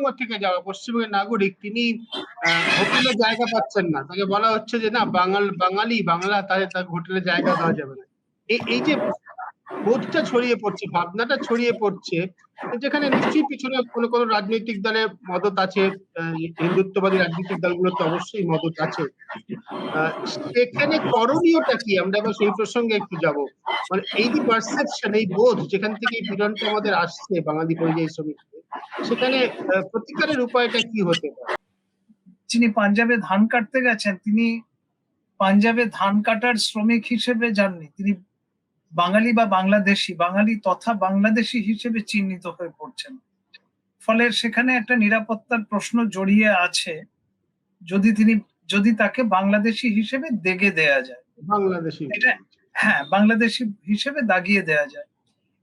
পশ্চিমবঙ্গ থেকে যাওয়া। পশ্চিমবঙ্গের নাগরিক তিনি হোটেলে জায়গা পাচ্ছেন না। তাকে বলা হচ্ছে যে, না, বাঙাল, বাঙালি, বাংলা, তাহলে তাকে হোটেলে জায়গা দেওয়া যাবে না। এই যে বোধটা ছড়িয়ে পড়ছে, ভাবনাটা ছড়িয়ে পড়ছে, যেখানে নিশ্চয়ই পিছনে কোনো কোনো রাজনৈতিক দলের মদত আছে হিন্দুত্ববাদী রাজনৈতিক দলগুলোর তো অবশ্যই মদত আছে। সেখানে করণীয়টা কি? আমরা এবার সেই প্রসঙ্গে একটু যাব। মানে এই যে পারসেপশন এই বোধ, যেখান থেকে এই পীড়নটা আমাদের আসছে, বাঙালি পরিযায়ী শ্রমিকদের সেখানে প্রতিকারের উপায়টা কি হতে পারে? যিনি পাঞ্জাবে ধান কাটতে গেছেন তিনি পাঞ্জাবে ধান কাটার শ্রমিক হিসেবে যাননি। তিনি বাঙালি বা বাংলাদেশি বাঙালি তথা বাংলাদেশি হিসেবে চিহ্নিত হয়ে পড়ছেন। ফলে সেখানে একটা নিরাপত্তার প্রশ্ন জড়িয়ে আছে যদি তিনি যদি তাকে বাংলাদেশি হিসেবে দেগে দেয়া যায়। বাংলাদেশি এটা হ্যাঁ বাংলাদেশি হিসেবে দাগিয়ে দেওয়া যায়।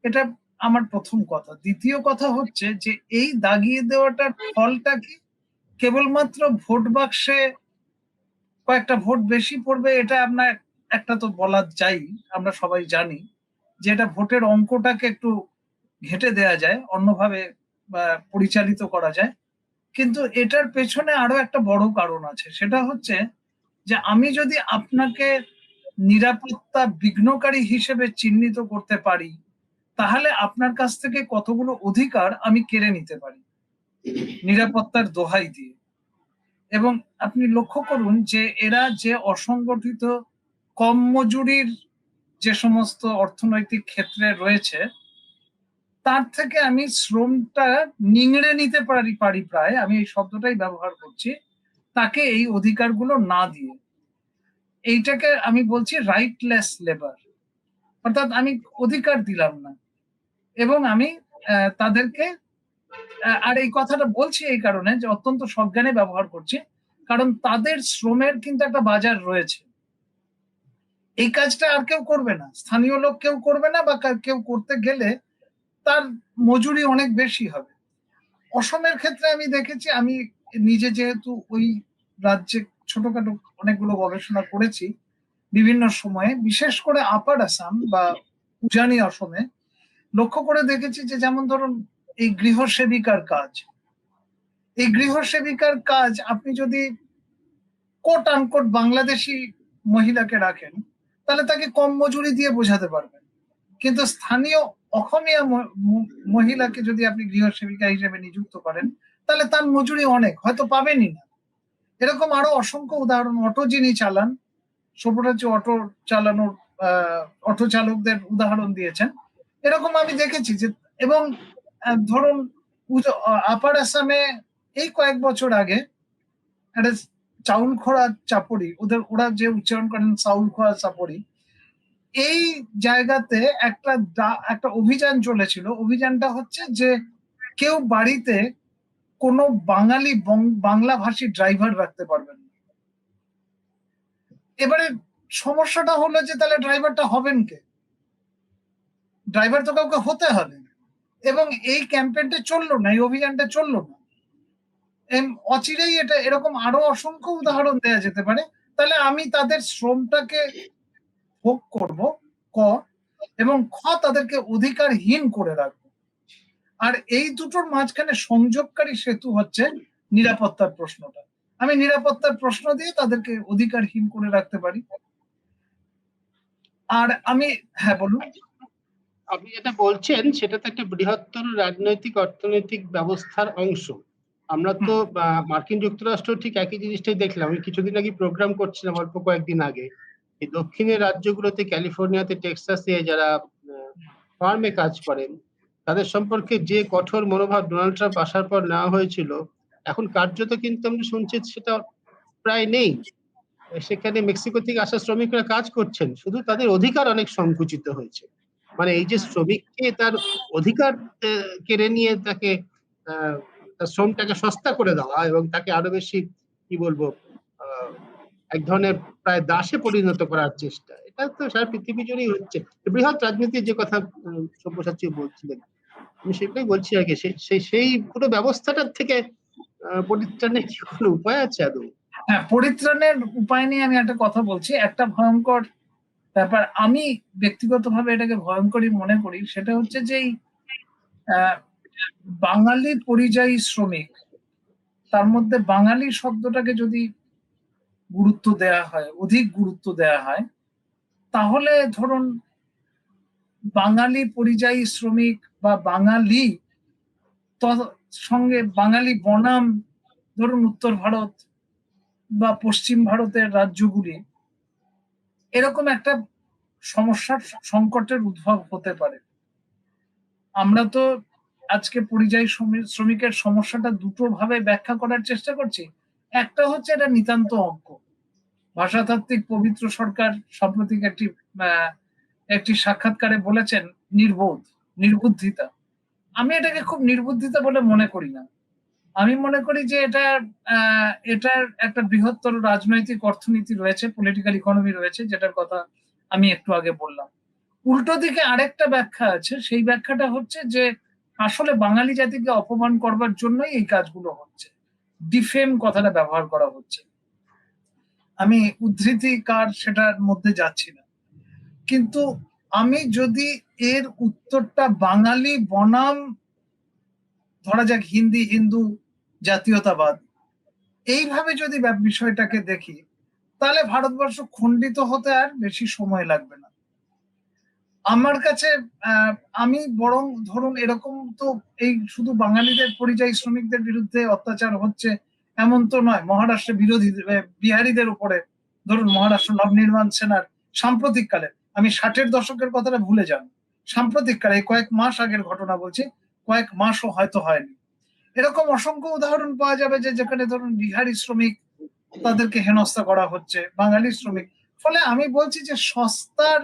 এটা আমার প্রথম কথা। দ্বিতীয় কথা হচ্ছে যে, এই দাগিয়ে দেওয়াটার ফলটা কি? কেবলমাত্র ভোট বাক্সে কয়েকটা ভোট বেশি পড়বে, এটা আপনার একটা তো বলা যাই আমরা সবাই জানি যে, এটা ভোটের অঙ্কটাকে একটু ঘেটে দেয়া যায়, অন্যভাবে পরিচালিত করা যায়। কিন্তু এটার পেছনে আরও একটা বড় কারণ আছে। সেটা হচ্ছে যে, আমি যদি আপনাকে নিরাপত্তা বিঘ্নকারী হিসেবে চিহ্নিত করতে পারি তাহলে আপনার কাছ থেকে কতগুলো অধিকার আমি কেড়ে নিতে পারি? নিরাপত্তার দোহাই দিয়ে। এবং আপনি লক্ষ্য করুন যে এরা যে অসংগঠিত কম মজুরির যে সমস্ত অর্থনৈতিক ক্ষেত্রে রয়েছে, তার থেকে আমি শ্রমটা নিংড়ে নিতে পারি পারি প্রায়। আমি এই শব্দটাই ব্যবহার করছি। তাকে এই অধিকারগুলো না দিয়ে। এইটাকে আমি বলছি রাইটলেস লেবার অর্থাৎ আমি অধিকার দিলাম না। এবং আমি তাদেরকে আর এই কথাটা বলছি এই কারণে যে অত্যন্ত সজ্ঞানে ব্যবহার করছি, কারণ তাদের শ্রমের কিন্তু একটা বাজার রয়েছে। এই কাজটা আর কেউ করবে না। স্থানীয় লোক কেউ করবে না বা কেউ করতে গেলে তার মজুরি অনেক বেশি হবে। অসমের ক্ষেত্রে আমি দেখেছি, আমি নিজে যেহেতু ওই রাজ্যে ছোটখাটো অনেকগুলো গবেষণা করেছি বিভিন্ন সময়ে, বিশেষ করে আপার আসাম বা উজানি অসমে লক্ষ্য করে দেখেছি যে যেমন ধরুন এই গৃহসেবিকার কাজ। এই গৃহসেবিকার কাজ আপনি যদি কোট আনকোট বাংলাদেশি মহিলাকে রাখেন তাহলে তাকে কম মজুরি দিয়ে বোঝাতে পারবেন। কিন্তু স্থানীয় অসমীয়া মহিলাকে যদি আপনি গৃহসেবিকা হিসেবে নিযুক্ত করেন তাহলে তার মজুরি অনেক হয়তো পাবেনই না। এরকম আরও অসংখ্য উদাহরণ অটো যিনি চালান সব্যরাজ্য অটো চালানোর আহ, অটো চালকদের উদাহরণ দিয়েছেন। এরকম আমি দেখেছি যে, এবং ধরুন আপার আসামে এই কয়েক বছর আগে একটা চাউল খোড়া চাপড়ি, ওদের, ওরা যে উচ্চারণ করেন চাউল খোড়া চাপড়ি, এই জায়গাতে একটা একটা অভিযান চলেছিল। অভিযানটা হচ্ছে যে, কেউ বাড়িতে কোনো বাঙালি বাংলা ভাষী ড্রাইভার রাখতে পারবেন এবারে সমস্যাটা হলো যে, তাহলে ড্রাইভারটা হবেন কে? ড্রাইভার তো কাউকে হতে হবে। এবং এই ক্যাম্পেইনটা চলল না, এই অভিযানটা চলল না। অচিরেই এটা এরকম আরও অসংখ্য উদাহরণ দেওয়া যেতে পারে। তাহলে আমি তাদের শ্রমটাকে ভোগ করব, ক, এবং খ, তাদেরকে অধিকারহীন করে রাখব। আর এই দুটোর মাঝখানে সংযোগকারী সেতু হচ্ছে নিরাপত্তার প্রশ্নটা। আমি নিরাপত্তার প্রশ্ন দিয়ে তাদেরকে অধিকারহীন করে রাখতে পারি। আর আমি হ্যাঁ বলুন। আপনি যেটা বলছেন সেটা তো একটা বৃহত্তর রাজনৈতিক অর্থনৈতিক ব্যবস্থার অংশ। আমরা তো মার্কিন যুক্তরাষ্ট্র ঠিক একই জিনিসটাই দেখলাম। আমি কিছুদিন আগে প্রোগ্রাম করছিলাম অল্প কয়েকদিন আগে। এই দক্ষিণের রাজ্যগুলোতে ক্যালিফোর্নিয়াতে টেক্সাসে যারা ফার্মে কাজ করেন তাদের সম্পর্কে যে কঠোর মনোভাব ডোনাল্ড ট্রাম্প আসার পর নেওয়া হয়েছিল এখন কার্যত কিন্তু আমরা শুনছি সেটা প্রায় নেই। সেখানে মেক্সিকো থেকে আসা শ্রমিকরা কাজ করছেন। শুধু তাদের অধিকার অনেক সংকুচিত হয়েছে। মানে এই যে শ্রমিককে তার অধিকার কেড়ে নিয়ে তাকে তার শ্রমটাকে সস্তা করে দেওয়া এবং তাকে আরও বেশি, কি বলব এক ধরনের প্রায় দাসে পরিণত করার চেষ্টা। এটা তো সারা পৃথিবী জুড়েই হচ্ছে। বৃহৎ রাজনীতির যে কথা সব্যসাচী বলছিলেন, আমি সেটাই বলছি আগে। সেই- সেই পুরো ব্যবস্থাটার থেকে পরিত্রাণের কি কোনো উপায় আছে আদৌ? হ্যাঁ পরিত্রাণের উপায় নিয়ে আমি একটা কথা বলছি। একটা ভয়ঙ্কর ব্যাপার, আমি ব্যক্তিগতভাবে এটাকে ভয়ঙ্করই মনে করি, সেটা হচ্ছে যে বাঙালি পরিযায়ী শ্রমিক, তার মধ্যে বাঙালি শব্দটাকে যদি গুরুত্ব দেয়া হয়, অধিক গুরুত্ব দেয়া হয়, তাহলে ধরুন বাঙালি পরিযায়ী শ্রমিক বা বাঙালি সঙ্গে বাঙালি বনাম, ধরুন উত্তর ভারত বা পশ্চিম ভারতের রাজ্যগুলি এরকম একটা সমস্যার সংকটের উদ্ভব হতে পারে। আমরা তো আজকে পরিযায়ী শ্রমি- শ্রমিকের সমস্যাটা দুটো ভাবে ব্যাখ্যা করার চেষ্টা করছি। একটা হচ্ছে এটা নিতান্ত অঙ্ক ভাষাতাত্ত্বিক পবিত্র সরকার সাম্প্রতিক একটি একটি সাক্ষাৎকারে বলেছেন, নির্বোধ, নির্বুদ্ধিতা। আমি এটাকে খুব নির্বুদ্ধিতা বলে মনে করি না। আমি মনে করি যে এটা এটার একটা বৃহত্তর রাজনৈতিক অর্থনীতি রয়েছে পলিটিক্যাল ইকোনমি রয়েছে, যেটার কথা আমি একটু আগে বললাম। উল্টো দিকে আরেকটা ব্যাখ্যা আছে, সেই ব্যাখ্যাটা হচ্ছে যে আসলে বাঙালি জাতিকে অপমান করবার জন্যই এই কাজগুলো হচ্ছে। ডিফেম কথাটা ব্যবহার করা হচ্ছে। আমি উদ্ধৃতি কার সেটার মধ্যে যাচ্ছি না। কিন্তু আমি যদি এর উত্তরটা বাঙালি বনাম, ধরা যাক হিন্দি, হিন্দু জাতীয়তাবাদ। এইভাবে যদি বিষয়টাকে দেখি, তাহলে ভারতবর্ষ খণ্ডিত হতে আর বেশি সময় লাগবে না। আমার কাছে আমি বরং ধরুন এরকম তো এই শুধু বাঙালিদের পরিযায়ী শ্রমিকদের বিরুদ্ধে অত্যাচার হচ্ছে এমন তো নয়। মহারাষ্ট্রে বিরোধী বিহারীদের উপরে ধরুন মহারাষ্ট্র নবনির্মাণ সেনার সাম্প্রতিককালে, আমি ষাটের দশকের কথাটা ভুলে যান। সাম্প্রতিককালে, এই কয়েক মাস আগের ঘটনা বলছি, কয়েক মাসও হয়তো হয়নি। এরকম অসংখ্য উদাহরণ পাওয়া যাবে যে যেখানে ধরুন বিহারি শ্রমিক তাদেরকে হেনস্থা করা হচ্ছে, বাঙালি শ্রমিক। ফলে আমি বলছি যে সস্তার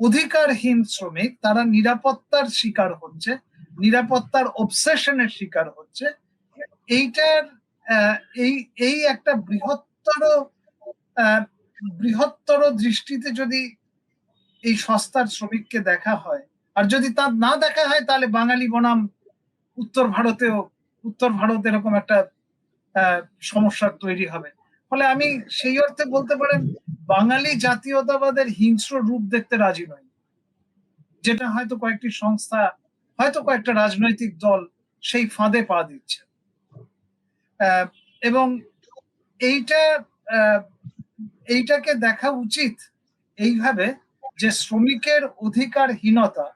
অধিকারহীন শ্রমিক তারা নিরাপত্তার শিকার হচ্ছে, নিরাপত্তার অবসেশনের শিকার হচ্ছে। এইটার এই এই একটা বৃহত্তর বৃহত্তর দৃষ্টিতে যদি এই সস্তার শ্রমিককে দেখা হয়, আর যদি তা না দেখা হয় তাহলে বাঙালি বনাম উত্তর ভারতেও, উত্তর ভারত এরকম একটা সমস্যার তৈরি হবে। ফলে আমি সেই অর্থে বলতে পারেন, বাঙালি জাতীয়তাবাদের হিংস্র রূপ দেখতে রাজি নই। যেটা হয়তো কয়েকটি সংস্থা, হয়তো কয়েকটা রাজনৈতিক দল সেই ফাঁদে পা দিচ্ছে। এবং এইটা এইটাকে দেখা উচিত এইভাবে যে শ্রমিকের অধিকারহীনতা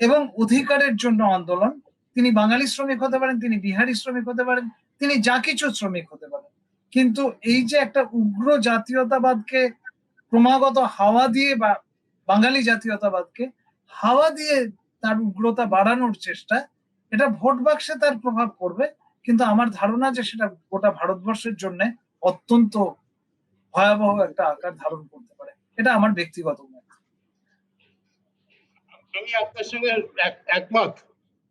এবং অধিকারের জন্য আন্দোলন তিনি বাঙালি শ্রমিক হতে পারেন, তিনি বিহারি শ্রমিক হতে পারেন, তিনি যা কিছু শ্রমিক হতে পারেন। কিন্তু এই যে একটা উগ্র জাতীয়তাবাদকে ক্রমাগত হাওয়া দিয়ে বা বাঙালি জাতীয়তাবাদকে হাওয়া দিয়ে তার উগ্রতা বাড়ানোর চেষ্টা, এটা ভোট বাক্সে তার প্রভাব পড়বে। কিন্তু আমার ধারণা যে সেটা গোটা ভারতবর্ষের জন্য অত্যন্ত ভয়াবহ একটা আকার ধারণ করতে পারে। এটা আমার ব্যক্তিগত মত। আমি আপনার সঙ্গে এক- একমত।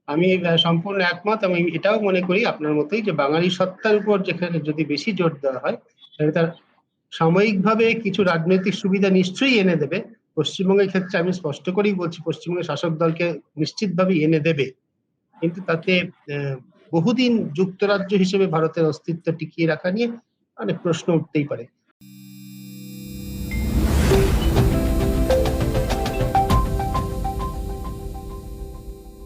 আমি সম্পূর্ণ একমত আমি এটাও মনে করি আপনার মতোই যে বাঙালি সত্তার উপর যেখানে যদি বেশি জোর দেওয়া হয়, তাহলে তার সাময়িকভাবে কিছু রাজনৈতিক সুবিধা নিশ্চয়ই এনে দেবে। পশ্চিমবঙ্গের ক্ষেত্রে আমি স্পষ্ট করেই বলছি, পশ্চিমবঙ্গের শাসক দলকে নিশ্চিতভাবে এনে দেবে। কিন্তু তাতে বহুদিন যুক্তরাজ্য হিসেবে ভারতের অস্তিত্ব টিকিয়ে রাখা নিয়ে অনেক প্রশ্ন উঠতেই পারে।